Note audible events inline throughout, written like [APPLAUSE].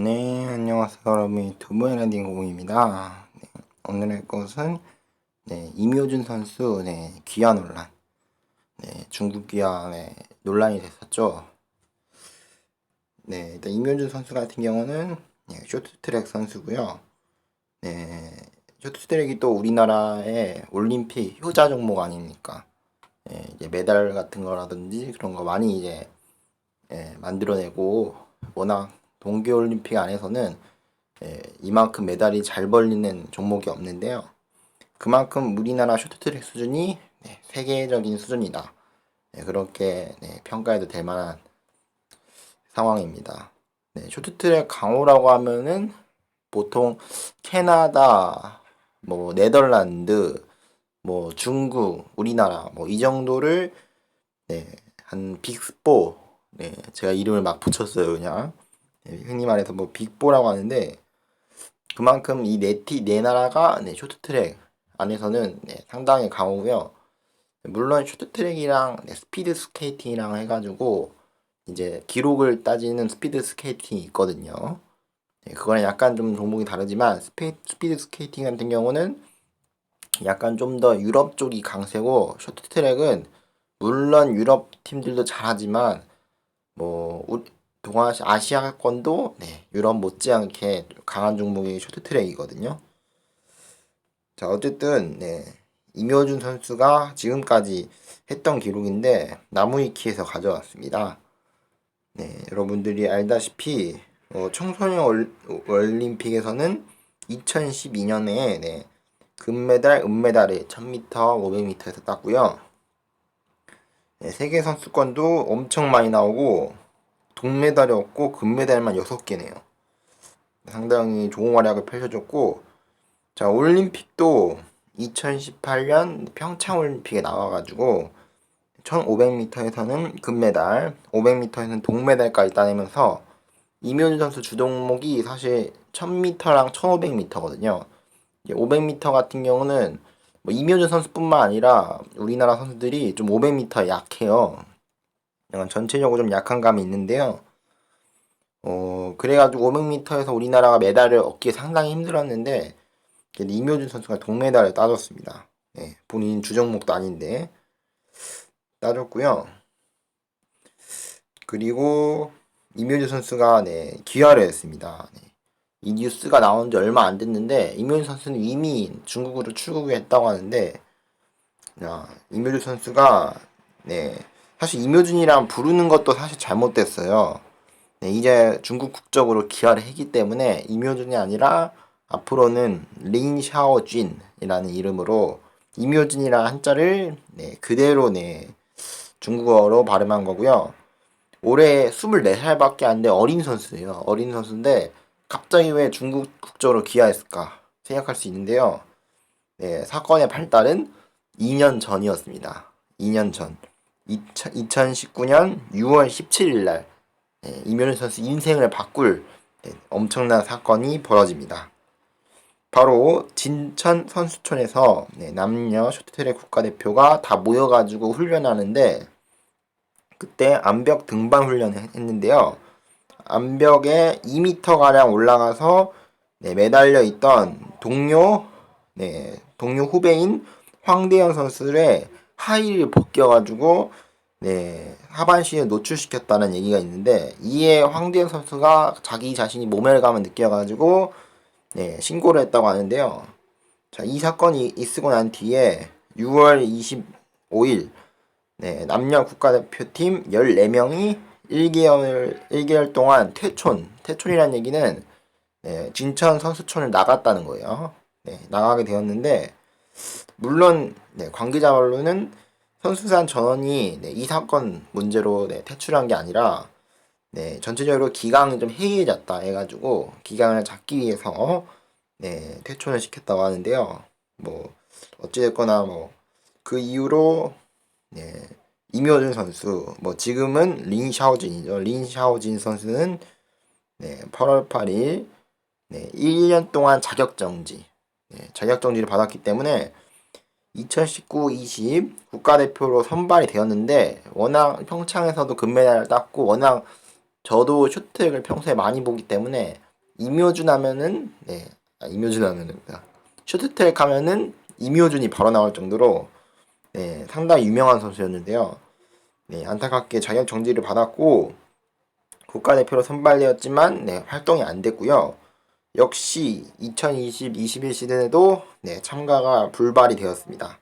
네, 안녕하세요 여러분 유튜브 랜딩 고공입니다. 네, 오늘 할 것은 네, 임효준 선수 네, 귀화 논란. 네, 중국 네, 논란이 됐었죠. 네, 일단 임효준 선수 같은 경우는 네, 쇼트트랙 선수고요. 네, 쇼트트랙이 또 우리나라의 올림픽 효자 종목 아닙니까? 네, 이제 메달 같은 거라든지 그런 거 많이 이제 예, 만들어내고 워낙 동계올림픽 안에서는 예, 이만큼 메달이 잘 벌리는 종목이 없는데요. 그만큼 우리나라 쇼트트랙 수준이 네, 세계적인 수준이다. 네, 그렇게 네, 평가해도 될 만한 상황입니다. 네, 쇼트트랙 강호라고 하면은 보통 캐나다, 뭐 네덜란드, 뭐 중국, 우리나라 뭐 이 정도를 네, 한 빅4 네, 제가 이름을 막 붙였어요, 그냥. 네, 흔히 말해서 뭐 빅보라고 하는데 그만큼 이 네티 네 나라가 네, 쇼트트랙 안에서는 네, 상당히 강호고요. 물론 쇼트트랙이랑 네, 스피드 스케이팅이랑 해가지고 이제 기록을 따지는 스피드 스케이팅이 있거든요. 네, 그거는 약간 좀 종목이 다르지만 스피, 스피드 스케이팅 같은 경우는 약간 좀 더 유럽 쪽이 강세고 쇼트트랙은 물론 유럽 팀들도 잘하지만 뭐 동아시 아시아권도 네, 유럽 못지않게 강한 종목이 쇼트트랙이거든요. 자 어쨌든 네, 임효준 선수가 지금까지 했던 기록인데 나무위키에서 가져왔습니다. 네, 여러분들이 알다시피 어, 청소년 올, 올림픽에서는 2012년에 네, 금메달, 은메달을 1000m, 500m에서 땄고요. 네, 세계 선수권도 엄청 많이 나오고 동메달이 없고 금메달만 6개네요. 상당히 좋은 활약을 펼쳐줬고 자 올림픽도 2018년 평창 올림픽에 나와가지고 1500m에서는 금메달, 500m에서는 동메달까지 따내면서 이효준 선수 주종목이 사실 1000m랑 1500m거든요. 500m 같은 경우는 뭐 이효준 선수뿐만 아니라 우리나라 선수들이 좀 500m 약해요. 약간 전체적으로 좀 약한 감이 있는데요. 어, 그래가지고 500m에서 우리나라가 메달을 얻기 상당히 힘들었는데, 이묘준 선수가 동메달을 따줬습니다. 네, 본인 주종목도 아닌데, 따줬고요. 그리고 이묘준 선수가 네, 기화를 했습니다. 네. 이 뉴스가 나온 지 얼마 안 됐는데, 이묘준 선수는 이미 중국으로 출국했다고 하는데, 야, 이묘준 선수가, 네, 사실 임효준이랑 부르는 것도 사실 잘못됐어요. 네, 이제 중국 국적으로 기화를 했기 때문에 임효준이 아니라 앞으로는 린 샤오쥔이라는 이름으로 임효준이라는 한자를 네, 그대로 네, 중국어로 발음한 거고요. 올해 24살밖에 안돼 어린 선수예요. 어린 선수인데 갑자기 왜 중국 국적으로 기화했을까 생각할 수 있는데요. 네, 사건의 발달은 2년 전이었습니다. 2년 전. 2019년 6월 17일 날 네, 이면우 선수 인생을 바꿀 네, 엄청난 사건이 벌어집니다. 바로 진천 선수촌에서 네, 남녀 쇼트트랙 국가대표가 다 모여가지고 훈련하는데 그때 암벽 등반 훈련을 했는데요. 암벽에 2m가량 올라가서 네, 매달려 있던 동료 네, 동료 후배인 황대현 선수의 하이를 벗겨가지고 네 하반신을 노출시켰다는 얘기가 있는데 이에 황대현 선수가 자기 자신이 모멸감을 느껴가지고 네 신고를 했다고 하는데요. 자 이 사건이 있고 난 뒤에 6월 25일 네 남녀 국가대표팀 14명이 1개월 1개월 동안 퇴촌 퇴촌이라는 얘기는 네, 진천 선수촌을 나갔다는 거예요. 네, 나가게 되었는데 물론 네, 관계자 말로는 선수산 전원이 네, 이 사건 문제로 네, 퇴출한 게 아니라 네, 전체적으로 기강이 좀 해이해졌다 해가지고 기강을 잡기 위해서 네, 퇴촌을 시켰다고 하는데요. 뭐 어찌됐거나 뭐 그 이후로 네, 이묘준 선수 뭐 지금은 린 샤오진이죠. 린 샤오진 선수는 네, 8월 8일 네, 1년 동안 자격 정지 네, 자격 정지를 받았기 때문에 2019-20 국가대표로 선발이 되었는데 워낙 평창에서도 금메달을 땄고 워낙 저도 슈트랙을 평소에 많이 보기 때문에 임효준 하면은 네 아, 임효준 하면은 아, 쇼트트랙 하면은 임효준이 바로 나올 정도로 네 상당히 유명한 선수였는데요. 네 안타깝게 자격 정지를 받았고 국가대표로 선발되었지만 네 활동이 안 됐고요. 역시 2020-21 시즌에도 네 참가가 불발이 되었습니다.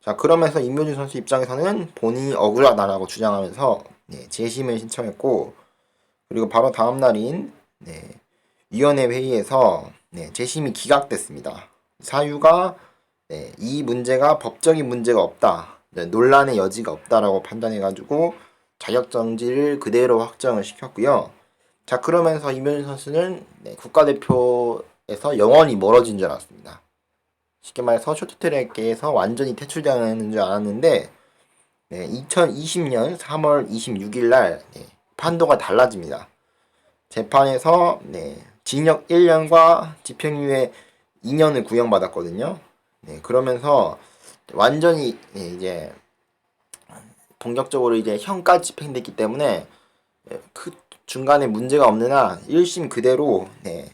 자 그러면서 임효준 선수 입장에서는 본인이 억울하다라고 주장하면서 네, 재심을 신청했고 그리고 바로 다음 날인 네, 위원회 회의에서 네, 재심이 기각됐습니다. 사유가 네, 이 문제가 법적인 문제가 없다, 네, 논란의 여지가 없다라고 판단해가지고 자격 정지를 그대로 확정을 시켰고요. 자 그러면서 임효준 선수는 네, 국가대표에서 영원히 멀어진 줄 알았습니다. 쉽게 말해서 쇼트트랙계에서 완전히 퇴출되는 줄 알았는데 네, 2020년 3월 26일 날 네, 판도가 달라집니다. 재판에서 네, 징역 1년과 집행유예 2년을 구형받았거든요. 네, 그러면서 완전히 네, 이제 본격적으로 이제 형까지 집행됐기 때문에 네, 그 중간에 문제가 없는 한 1심 그대로 네,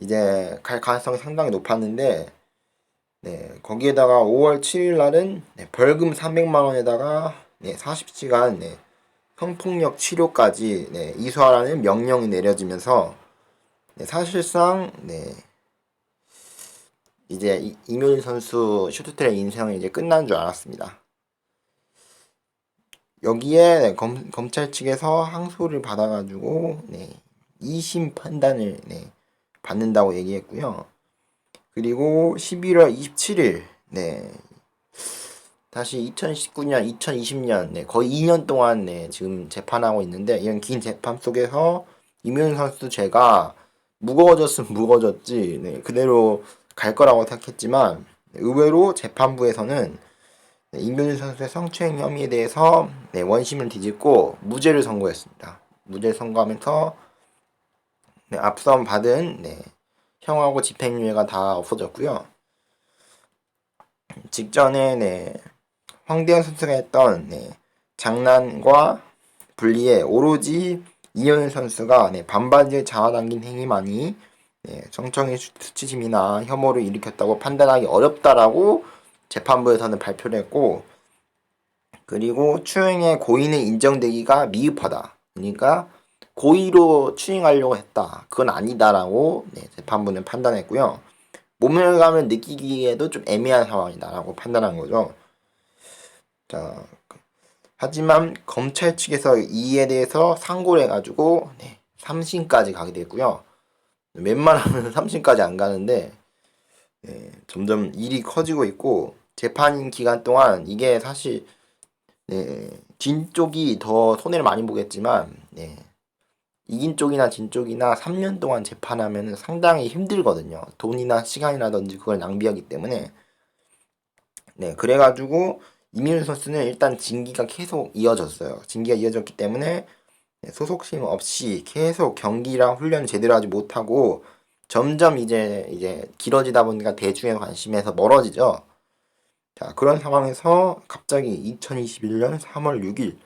이제 갈 가능성이 상당히 높았는데 네, 거기에다가 5월 7일 날은 네, 벌금 300만 원에다가 네, 40시간 네, 성폭력 치료까지 네, 이수하라는 명령이 내려지면서 네, 사실상 네, 이제 이- 이묘진 선수 쇼트트랙 인생은 이제 끝난 줄 알았습니다. 여기에 네, 검, 검찰 측에서 항소를 받아가지고 네, 2심 판단을 네, 받는다고 얘기했고요. 그리고 11월 27일 네 다시 2019년, 2020년 네, 거의 2년 동안 네, 지금 재판하고 있는데 이런 긴 재판 속에서 이면 선수 제가 무거워졌으면 무거워졌지 네, 그대로 갈 거라고 생각했지만 의외로 재판부에서는 네, 임윤 선수의 성추행 혐의에 대해서 네, 원심을 뒤집고 무죄를 선고했습니다. 무죄를 선고하면서 네, 앞선 받은 네, 형하고 집행유예가 다 없어졌고요. 직전에 네, 황대현 선수가 했던 네, 장난과 분리에 오로지 이현일 선수가 네, 반바지에 잡아당긴 행위만이 네, 정청의 수- 수치심이나 혐오를 일으켰다고 판단하기 어렵다라고 재판부에서는 발표를 했고 그리고 추행의 고의는 인정되기가 미흡하다. 그러니까 고의로 추행하려고 했다. 그건 아니다라고 네, 재판부는 판단했고요. 모멸감을 느끼기에도 좀 애매한 상황이다라고 판단한 거죠. 자, 그- 하지만 검찰 측에서 이에 대해서 상고를 해가지고 네, 3심까지 가게 됐고요. 웬만하면 3심까지 안 가는데 네, 점점 일이 커지고 있고 재판 기간 동안 이게 사실 네, 진 쪽이 더 손해를 많이 보겠지만 네, 이긴 쪽이나 진 쪽이나 3년 동안 재판하면 상당히 힘들거든요. 돈이나 시간이라든지 그걸 낭비하기 때문에 네 그래가지고 이민우 선수는 일단 징계가 계속 이어졌어요. 징계가 이어졌기 때문에 네, 소속심 없이 계속 경기랑 훈련 제대로 하지 못하고 점점 이제 이제 길어지다 보니까 대중의 관심에서 멀어지죠. 자 그런 상황에서 갑자기 2021년 3월 6일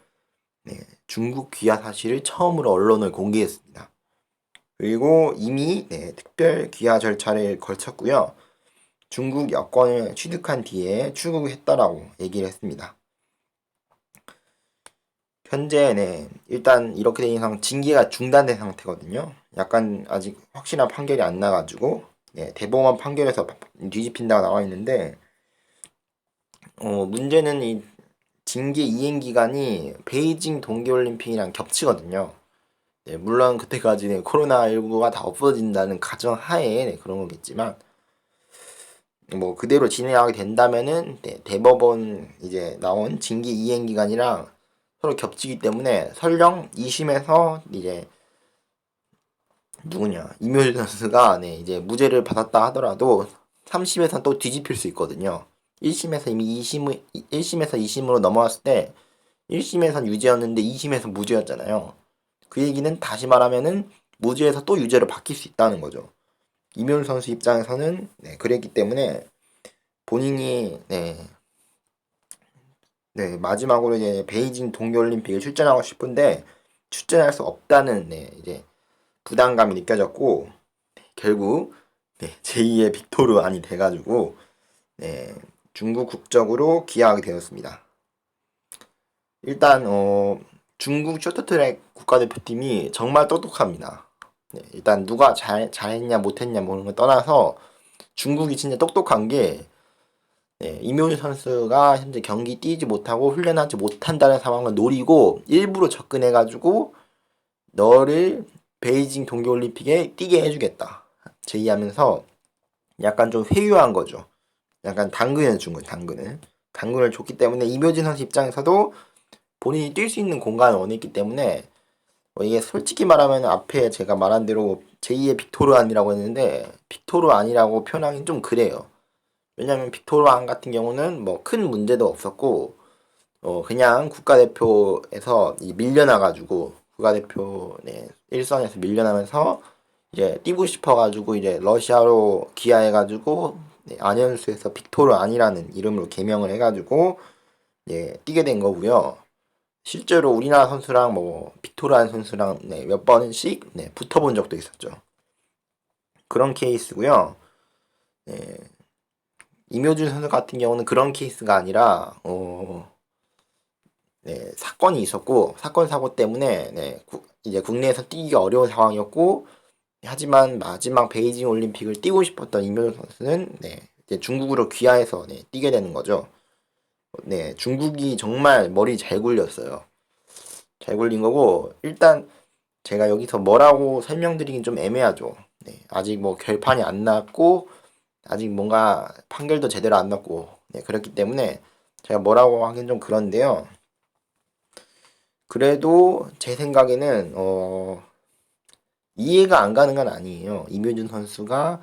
네, 중국 귀화 사실을 처음으로 언론을 공개했습니다. 그리고 이미 네, 특별 귀화 절차를 걸쳤고요. 중국 여권을 취득한 뒤에 출국했다라고 얘기를 했습니다. 현재 네, 일단 이렇게 된 이상 징계가 중단된 상태거든요. 약간 아직 확실한 판결이 안 나가지고 네, 대법원 판결에서 뒤집힌다고 나와 있는데 어, 문제는 이 징계 이행 기간이 베이징 동계올림픽이랑 겹치거든요. 네, 물론 그때까지 는 코로나19가 다 없어진다는 가정 하에 네, 그런 거겠지만 뭐 그대로 진행하게 된다면은 네, 대법원 이제 나온 징계 이행 기간이랑 서로 겹치기 때문에 설령 2심에서 이제 누구냐 이묘준 선수가 네, 이제 무죄를 받았다 하더라도 3심에서는 또 뒤집힐 수 있거든요. 1심에서 이미 2심 1심에서 2심으로 넘어왔을 때 1심에선 유죄였는데 2심에서 무죄였잖아요. 그 얘기는 다시 말하면은 무죄에서 또 유죄로 바뀔 수 있다는 거죠. 이묘준 선수 입장에서는 네, 그랬기 때문에 본인이 네, 네 마지막으로 이제 베이징 동계올림픽에 출전하고 싶은데 출전할 수 없다는 네, 이제 부담감이 느껴졌고 결국 네, 제2의 빅토르 안이 돼가지고 네, 중국 국적으로 귀화하게 되었습니다. 일단 어, 중국 쇼트트랙 국가대표팀이 정말 똑똑합니다. 네, 일단 누가 잘 잘했냐 못했냐 뭐 그런 걸 떠나서 중국이 진짜 똑똑한 게 네, 이묘주 선수가 현재 경기 뛰지 못하고 훈련하지 못한다는 상황을 노리고 일부러 접근해가지고 너를 베이징 동계올림픽에 뛰게 해주겠다. 제의하면서 약간 좀 회유한 거죠. 약간 당근을 준 거예요, 당근을. 당근을 줬기 때문에 이묘진 선수 입장에서도 본인이 뛸 수 있는 공간을 원했기 때문에 뭐 이게 솔직히 말하면 앞에 제가 말한 대로 제2의 빅토르 안이라고 했는데 빅토르 안이라고 표현하기는 좀 그래요. 왜냐면 빅토르 안 같은 경우는 뭐 큰 문제도 없었고 어 그냥 국가대표에서 이 밀려나가지고 국가대표 네, 일선에서 밀려나면서 이제 뛰고 싶어가지고 이제 러시아로 귀화해가지고 네, 안현수에서 빅토르 안이라는 이름으로 개명을 해가지고 예, 뛰게 된 거고요. 실제로 우리나라 선수랑 뭐 빅토르 안 선수랑 네, 몇 번씩 네, 붙어본 적도 있었죠. 그런 케이스고요. 네, 이묘준 선수 같은 경우는 그런 케이스가 아니라 어, 네, 사건이 있었고 사건 사고 때문에 네, 구, 이제 국내에서 뛰기가 어려운 상황이었고 하지만 마지막 베이징 올림픽을 뛰고 싶었던 이묘준 선수는 네, 이제 중국으로 귀화해서 네, 뛰게 되는 거죠. 네, 중국이 정말 머리 잘 굴렸어요. 잘 굴린 거고 일단 제가 여기서 뭐라고 설명드리긴 좀 애매하죠. 네, 아직 뭐 결판이 안 났고 아직 뭔가 판결도 제대로 안 났고 네, 그렇기 때문에 제가 뭐라고 하긴 좀 그런데요. 그래도 제 생각에는 어, 이해가 안 가는 건 아니에요. 이묘준 선수가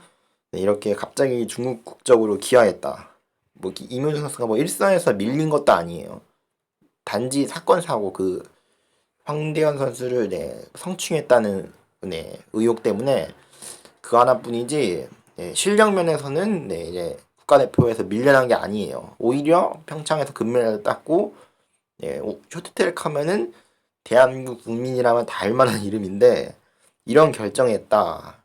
네, 이렇게 갑자기 중국 국적으로 기화했다. 뭐 기- 이묘준 선수가 뭐 일선에서 밀린 것도 아니에요. 단지 사건 사고 그 황대현 선수를 네, 성추행했다는 네, 의혹 때문에 그 하나뿐이지 네, 실력 면에서는 네, 이제 국가대표에서 밀려난 게 아니에요. 오히려 평창에서 금메달을 땄고 네, 오- 쇼트트랙 하면은 대한민국 국민이라면 다 알만한 [LAUGHS] 이름인데 이런 결정했다.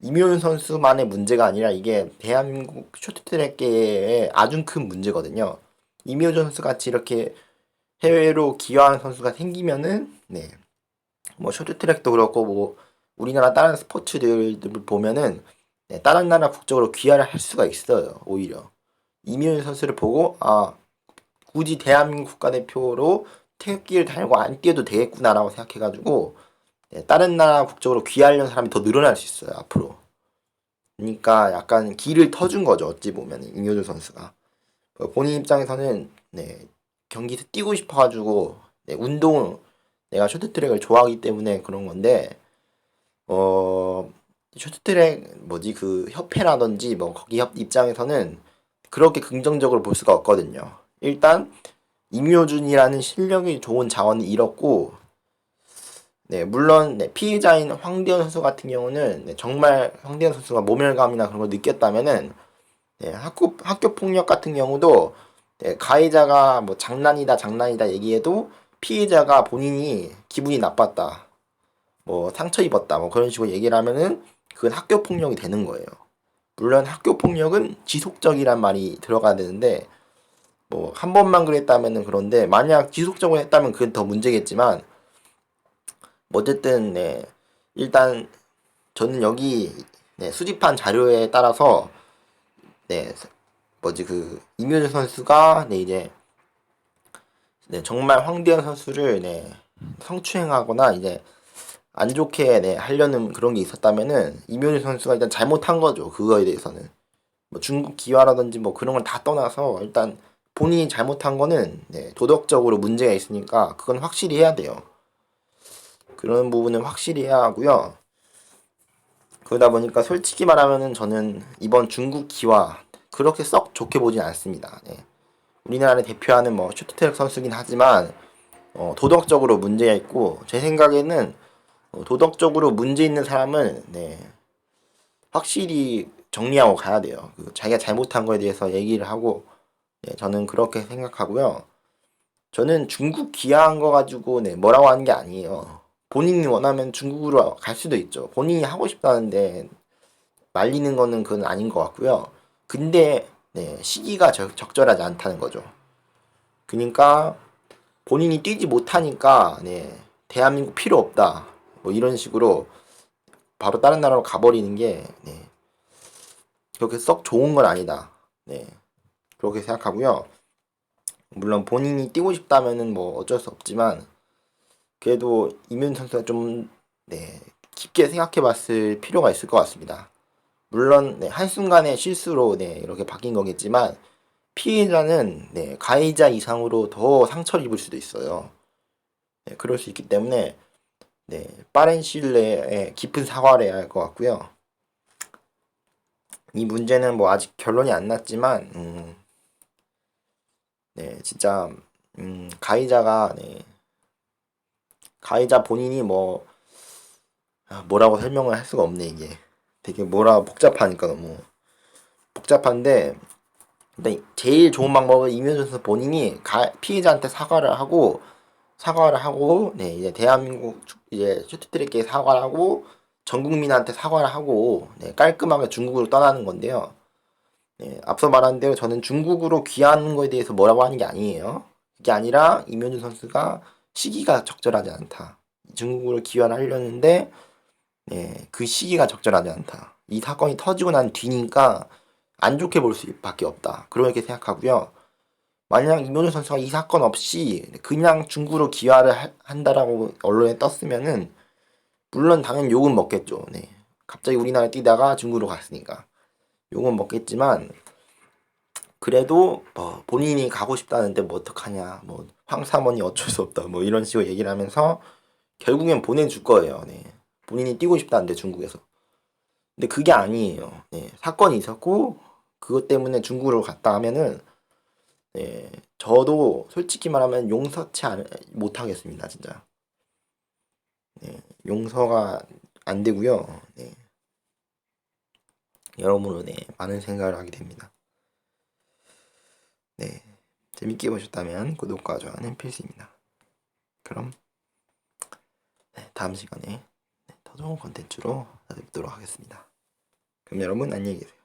이묘윤 선수만의 문제가 아니라 이게 대한민국 쇼트트랙계의 아주 큰 문제거든요. 이묘윤 선수 같이 이렇게 해외로 기여하는 선수가 생기면은 네. 뭐 쇼트트랙도 그렇고 뭐 우리나라 다른 스포츠들 보면은 네, 다른 나라 국적으로 귀화를 할 수가 있어요. 오히려 이묘윤 선수를 보고 아 굳이 대한민국 국가대표로 태극기를 달고 안 뛰어도 되겠구나라고 생각해가지고 네, 다른 나라 국적으로 귀하려는 사람이 더 늘어날 수 있어요 앞으로. 그러니까 약간 길을 터준 거죠 어찌 보면 임효준 선수가 어, 본인 입장에서는 네, 경기에서 뛰고 싶어가지고 네, 운동 내가 쇼트트랙을 좋아하기 때문에 그런 건데 어 쇼트트랙 뭐지? 그 협회라든지 뭐 거기 협 입장에서는 그렇게 긍정적으로 볼 수가 없거든요. 일단 임효준이라는 실력이 좋은 자원을 잃었고 네, 물론 네, 피해자인 황대현 선수 같은 경우는 네, 정말 황대현 선수가 모멸감이나 그런 걸 느꼈다면은 네, 학교 학교 폭력 같은 경우도 네, 가해자가 뭐 장난이다 장난이다 얘기해도 피해자가 본인이 기분이 나빴다. 뭐 상처 입었다. 뭐 그런 식으로 얘기를 하면은 그건 학교 폭력이 되는 거예요. 물론 학교 폭력은 지속적이란 말이 들어가야 되는데 뭐 한 번만 그랬다면은 그런데 만약 지속적으로 했다면 그건 더 문제겠지만 뭐 어쨌든 네 일단 저는 여기 네, 수집한 자료에 따라서 네 뭐지 그 이묘준 선수가 네 이제 네 정말 황대현 선수를 네 성추행하거나 이제 안 좋게 네 하려는 그런 게 있었다면은 이묘준 선수가 일단 잘못한 거죠 그거에 대해서는 뭐 중국 기화라든지 뭐 그런 걸 다 떠나서 일단 본인이 잘못한 거는 네, 도덕적으로 문제가 있으니까 그건 확실히 해야 돼요. 그런 부분은 확실히 해야 하고요. 그러다 보니까 솔직히 말하면은 저는 이번 중국 기와 그렇게 썩 좋게 보진 않습니다. 네. 우리나라를 대표하는 뭐 쇼트트랙 선수긴 하지만 어, 도덕적으로 문제가 있고 제 생각에는 어, 도덕적으로 문제 있는 사람은 네, 확실히 정리하고 가야 돼요. 그 자기가 잘못한 거에 대해서 얘기를 하고 네, 저는 그렇게 생각하고요. 저는 중국 기아한 거 가지고 네, 뭐라고 하는 게 아니에요. 본인이 원하면 중국으로 갈 수도 있죠. 본인이 하고 싶다는데 말리는 거는 그건 아닌 것 같고요. 근데 네, 시기가 적, 적절하지 않다는 거죠. 그러니까 본인이 뛰지 못하니까 네, 대한민국 필요 없다. 뭐 이런 식으로 바로 다른 나라로 가버리는 게 네, 그렇게 썩 좋은 건 아니다. 네, 그렇게 생각하고요. 물론 본인이 뛰고 싶다면은 뭐 어쩔 수 없지만 그래도 이면 선수가 좀 네, 깊게 생각해 봤을 필요가 있을 것 같습니다. 물론 네, 한순간의 실수로 네, 이렇게 바뀐 거겠지만 피해자는 네, 가해자 이상으로 더 상처를 입을 수도 있어요. 네, 그럴 수 있기 때문에 네, 빠른 시일 내에 깊은 사과를 해야 할 것 같고요. 이 문제는 뭐 아직 결론이 안 났지만 음, 네, 진짜 음, 가해자가 네, 가해자 본인이 뭐 아, 뭐라고 설명을 할 수가 없네 이게 되게 뭐라 복잡하니까 너무 복잡한데 일단 제일 좋은 방법은 이면준 선수 본인이 가, 피해자한테 사과를 하고 사과를 하고 네 이제 대한민국 축- 이제 슈트트랙에 사과를 하고 전 국민한테 사과를 하고 네, 깔끔하게 중국으로 떠나는 건데요. 네, 앞서 말한 대로 저는 중국으로 귀하는 거에 대해서 뭐라고 하는 게 아니에요. 그게 아니라 이면준 선수가 시기가 적절하지 않다. 중국으로 귀환을 하려는데 네, 그 시기가 적절하지 않다. 이 사건이 터지고 난 뒤니까 안 좋게 볼 수밖에 없다. 그렇게 생각하고요. 만약 이명준 선수가 이 사건 없이 그냥 중국으로 귀화를 하- 한다라고 언론에 떴으면은 물론 당연히 욕은 먹겠죠. 네. 갑자기 우리나라에 뛰다가 중국으로 갔으니까 욕은 먹겠지만 그래도 뭐 본인이 가고 싶다는데 뭐 어떡하냐 뭐 황사모니 어쩔 수 없다 뭐 이런 식으로 얘기를 하면서 결국엔 보내줄 거예요. 네. 본인이 뛰고 싶다는데 중국에서 근데 그게 아니에요. 네. 사건이 있었고 그것 때문에 중국으로 갔다 하면은 네, 저도 솔직히 말하면 용서치 않, 못하겠습니다, 진짜. 네, 용서가 안 되고요. 네. 여러모로 네, 많은 생각을 하게 됩니다. 네, 재밌게 보셨다면 구독과 좋아요는 필수입니다. 그럼 네, 다음 시간에 네, 더 좋은 컨텐츠로 찾아뵙도록 하겠습니다. 그럼 여러분 안녕히 계세요.